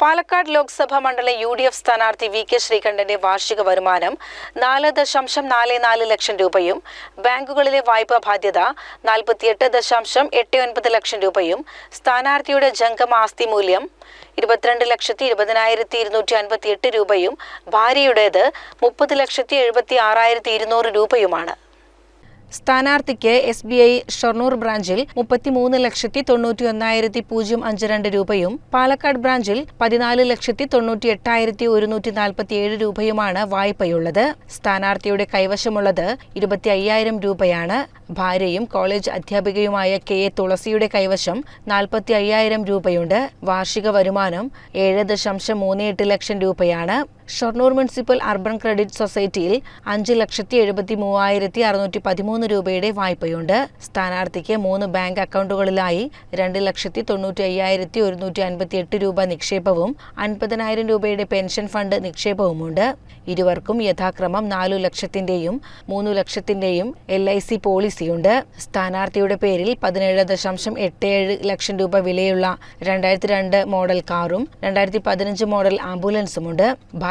പാലക്കാട് ലോക്സഭാ മണ്ഡലം U D F സ്ഥാനാർത്ഥി V K ശ്രീകണ്ഠന്റെ വാർഷിക വരുമാനം നാല് ദശാംശം നാല് നാല് ലക്ഷം രൂപയും ബാങ്കുകളിലെ വായ്പാ ബാധ്യത നാൽപ്പത്തിയെട്ട് ദശാംശം എട്ട് ഒൻപത് ലക്ഷം രൂപയും സ്ഥാനാർത്ഥിയുടെ ജംഗമ ആസ്തി മൂല്യം ഇരുപത്തിരണ്ട് ലക്ഷത്തി ഇരുപതിനായിരത്തി ഇരുന്നൂറ്റി അൻപത്തി എട്ട് രൂപയും ഭാര്യയുടേത് മുപ്പത് ലക്ഷത്തി എഴുപത്തി ആറായിരത്തി ഇരുന്നൂറ് രൂപയുമാണ്. സ്ഥാനാർത്ഥിക്ക് എസ് ബി ഐ ഷൊർണൂർ ബ്രാഞ്ചിൽ മുപ്പത്തിമൂന്ന് ലക്ഷത്തി തൊണ്ണൂറ്റി ഒന്നായിരത്തി പൂജ്യം അഞ്ച് രണ്ട് രൂപയും പാലക്കാട് ബ്രാഞ്ചിൽ പതിനാല് ലക്ഷത്തി തൊണ്ണൂറ്റി എട്ടായിരത്തി ഒരുന്നൂറ്റി നാൽപ്പത്തി ഏഴ് രൂപയുമാണ് വായ്പയുള്ളത്. സ്ഥാനാർത്ഥിയുടെ കൈവശമുള്ളത് ഇരുപത്തി അയ്യായിരം രൂപയാണ്. ഭാര്യയും കോളേജ് അധ്യാപികയുമായ കെ എ തുളസിയുടെ കൈവശം നാൽപ്പത്തി അയ്യായിരം രൂപയുണ്ട്. വാർഷിക വരുമാനം ഏഴ് ദശാംശം മൂന്ന് എട്ട് ലക്ഷം രൂപയാണ്. ഷൊർണൂർ മുനിസിപ്പൽ അർബൻ ക്രെഡിറ്റ് സൊസൈറ്റിയിൽ അഞ്ച് ലക്ഷത്തി എഴുപത്തി മൂവായിരത്തി അറുന്നൂറ്റി പതിമൂന്ന് രൂപയുടെ വായ്പയുണ്ട്. സ്ഥാനാർത്ഥിക്ക് മൂന്ന് ബാങ്ക് അക്കൗണ്ടുകളിലായി രണ്ട് ലക്ഷത്തി തൊണ്ണൂറ്റി അയ്യായിരത്തി ഒരുന്നൂറ്റി അൻപത്തി എട്ട് രൂപ നിക്ഷേപവും അൻപതിനായിരം രൂപയുടെ പെൻഷൻ ഫണ്ട് നിക്ഷേപവുമുണ്ട്. ഇരുവർക്കും യഥാക്രമം നാലു ലക്ഷത്തിന്റെയും മൂന്നു ലക്ഷത്തിന്റെയും എൽ ഐ സി പോളിസിയുണ്ട്. സ്ഥാനാർത്ഥിയുടെ പേരിൽ പതിനേഴ് ദശാംശം എട്ട് ഏഴ് ലക്ഷം രൂപ വിലയുള്ള രണ്ടായിരത്തി രണ്ട് മോഡൽ കാറും രണ്ടായിരത്തി പതിനഞ്ച് മോഡൽ ആംബുലൻസുമുണ്ട്.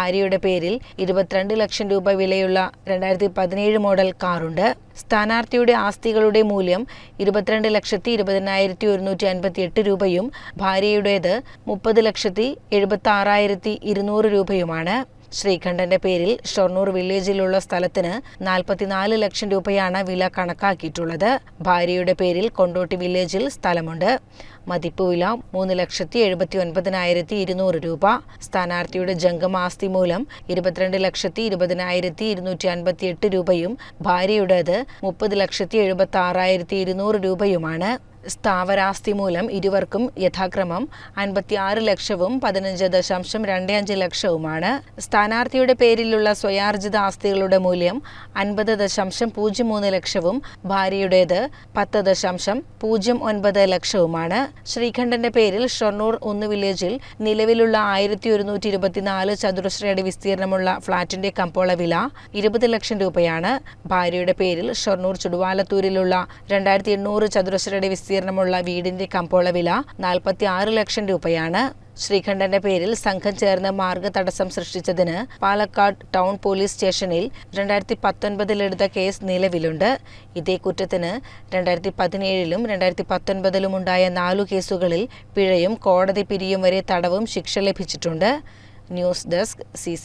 ഭാര്യയുടെ പേരിൽ ഇരുപത്തിരണ്ട് ലക്ഷം രൂപ വിലയുള്ള രണ്ടായിരത്തി പതിനേഴ് മോഡൽ കാറുണ്ട്. സ്ഥാനാർത്ഥിയുടെ ആസ്തികളുടെ മൂല്യം ഇരുപത്തിരണ്ട് ലക്ഷത്തി ഇരുപതിനായിരത്തി ഒരുന്നൂറ്റി അൻപത്തി എട്ട് രൂപയും ഭാര്യയുടേത് മുപ്പത് ലക്ഷത്തി എഴുപത്തി ആറായിരത്തി ഇരുന്നൂറ് രൂപയുമാണ്. ശ്രീകണ്ഠന്റെ പേരിൽ ഷൊർണൂർ വില്ലേജിലുള്ള സ്ഥലത്തിന് നാൽപ്പത്തിനാല് ലക്ഷം രൂപയാണ് വില കണക്കാക്കിയിട്ടുള്ളത്. ഭാര്യയുടെ പേരിൽ കൊണ്ടോട്ടി വില്ലേജിൽ സ്ഥലമുണ്ട്. മതിപ്പ് വില മൂന്ന് ലക്ഷത്തി എഴുപത്തി ഒൻപതിനായിരത്തി ഇരുന്നൂറ് രൂപ. സ്ഥാനാർത്ഥിയുടെ ജംഗമാസ്തി മൂലം ഇരുപത്തിരണ്ട് ലക്ഷത്തി ഇരുപതിനായിരത്തി ഇരുന്നൂറ്റി അൻപത്തി എട്ട് രൂപയും ഭാര്യയുടേത് മുപ്പത് ലക്ഷത്തി എഴുപത്തി ആറായിരത്തി ഇരുന്നൂറ് രൂപയുമാണ്. സ്ഥാവരാസ്തി മൂലം ഇരുവർക്കും യഥാക്രമം അൻപത്തിയാറ് ലക്ഷവും പതിനഞ്ച് ദശാംശം രണ്ട് അഞ്ച് ലക്ഷവുമാണ്. സ്ഥാനാർത്ഥിയുടെ പേരിലുള്ള സ്വയാർജിത ആസ്തികളുടെ മൂല്യം അൻപത് ദശാംശം പൂജ്യം മൂന്ന് ലക്ഷവും ഭാര്യയുടേത് പത്ത് ദശാംശം പൂജ്യം ഒൻപത് ലക്ഷവുമാണ്. ശ്രീഖണ്ഠന്റെ പേരിൽ ഷൊർണൂർ ഒന്ന് വില്ലേജിൽ നിലവിലുള്ള ആയിരത്തി ഒരുന്നൂറ്റി ഇരുപത്തിനാല് ചതുരശ്രയടി വിസ്തീർണമുള്ള ഫ്ളാറ്റിന്റെ കമ്പോള വില ഇരുപത് ലക്ഷം രൂപയാണ്. ഭാര്യയുടെ പേരിൽ ഷൊർണൂർ ചുടുവാലത്തൂരിലുള്ള രണ്ടായിരത്തി എണ്ണൂറ് ചതുരശ്രയടി വിസ്തീർണമുള്ള വീടിന്റെ കമ്പോള വില നാൽപ്പത്തി ആറ് ലക്ഷം രൂപയാണ്. ശ്രീകണ്ഠന്റെ പേരിൽ സംഘം ചേർന്ന് മാർഗ തടസ്സം സൃഷ്ടിച്ചതിന് പാലക്കാട് ടൗൺ പോലീസ് സ്റ്റേഷനിൽ രണ്ടായിരത്തി പത്തൊൻപതിലെടുത്ത കേസ് നിലവിലുണ്ട്. ഇതേ കുറ്റത്തിന് രണ്ടായിരത്തി പതിനേഴിലും രണ്ടായിരത്തി പത്തൊൻപതിലും ഉണ്ടായ നാലു കേസുകളിൽ പിഴയും കോടതി പിരിയും വരെ തടവും ശിക്ഷ ലഭിച്ചിട്ടുണ്ട്. News desk C